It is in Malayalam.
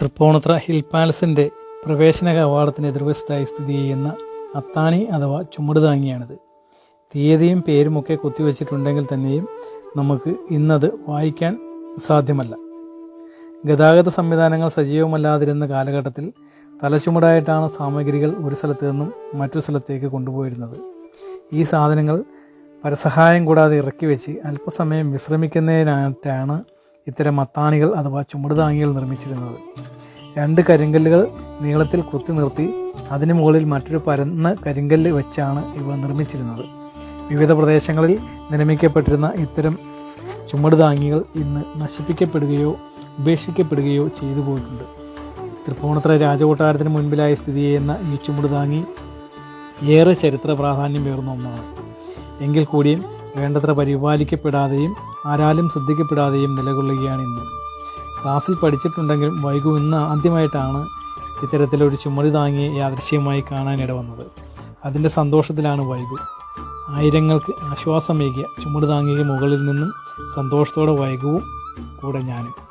തൃപ്പൂണിത്ര ഹിൽ പാലസിന്റെ പ്രവേശന കവാടത്തിന് എതിർവശത്തായി സ്ഥിതി ചെയ്യുന്ന അത്താണി അഥവാ ചുമടുതാങ്ങിയാണിത് തീയതിയും പേരുമൊക്കെ കുത്തിവെച്ചിട്ടുണ്ടെങ്കിൽ തന്നെയും നമുക്ക് ഇന്നത് വായിക്കാൻ സാധ്യമല്ല. ഗതാഗത സംവിധാനങ്ങൾ സജീവമല്ലാതിരുന്ന കാലഘട്ടത്തിൽ തലച്ചുമടായിട്ടാണ് സാമഗ്രികൾ ഒരു സ്ഥലത്ത് നിന്നും മറ്റു സ്ഥലത്തേക്ക് കൊണ്ടുപോയിരുന്നത്. ഈ സാധനങ്ങൾ പരസഹായം കൂടാതെ ഇറക്കി വെച്ച് അല്പസമയം വിശ്രമിക്കുന്നതിനായിട്ടാണ് ഇത്തരം അത്താണികൾ അഥവാ ചുമടുതാങ്ങികൾ നിർമ്മിച്ചിരുന്നത്. രണ്ട് കരിങ്കല്ലുകൾ നീളത്തിൽ കുത്തി നിർത്തി അതിനു മുകളിൽ മറ്റൊരു പരന്ന കരിങ്കല്ല് വെച്ചാണ് ഇവ നിർമ്മിച്ചിരുന്നത്. വിവിധ പ്രദേശങ്ങളിൽ നിർമ്മിക്കപ്പെട്ടിരുന്ന ഇത്തരം ചുമടുതാങ്ങികൾ ഇന്ന് നശിപ്പിക്കപ്പെടുകയോ ഉപേക്ഷിക്കപ്പെടുകയോ ചെയ്തു പോയിട്ടുണ്ട്. തൃപ്പൂണിത്തുറ രാജകൊട്ടാരത്തിന് മുൻപിലായി സ്ഥിതി ചെയ്യുന്ന ഈ ചുമടുതാങ്ങി ഏറെ ചരിത്ര പ്രാധാന്യം പേർന്ന ഒന്നാണ്. എങ്കിൽ കൂടിയും വേണ്ടത്ര പരിപാലിക്കപ്പെടാതെയും ആരാലും ശ്രദ്ധിക്കപ്പെടാതെയും നിലകൊള്ളുകയാണ് ഇന്ന്. ക്ലാസ്സിൽ പഠിച്ചിട്ടുണ്ടെങ്കിലും വൈകു ഇന്ന് ആദ്യമായിട്ടാണ് ഇത്തരത്തിലൊരു ചുമടി താങ്ങി യാദൃശ്യമായി കാണാനിട വന്നത് അതിന്റെ സന്തോഷത്തിലാണ് വൈകു. ആയിരങ്ങൾക്ക് ആശ്വാസമേകിയ ചുമട് താങ്ങിയ മുകളിൽ നിന്നും സന്തോഷത്തോടെ വൈകുവും കൂടെ ഞാനും.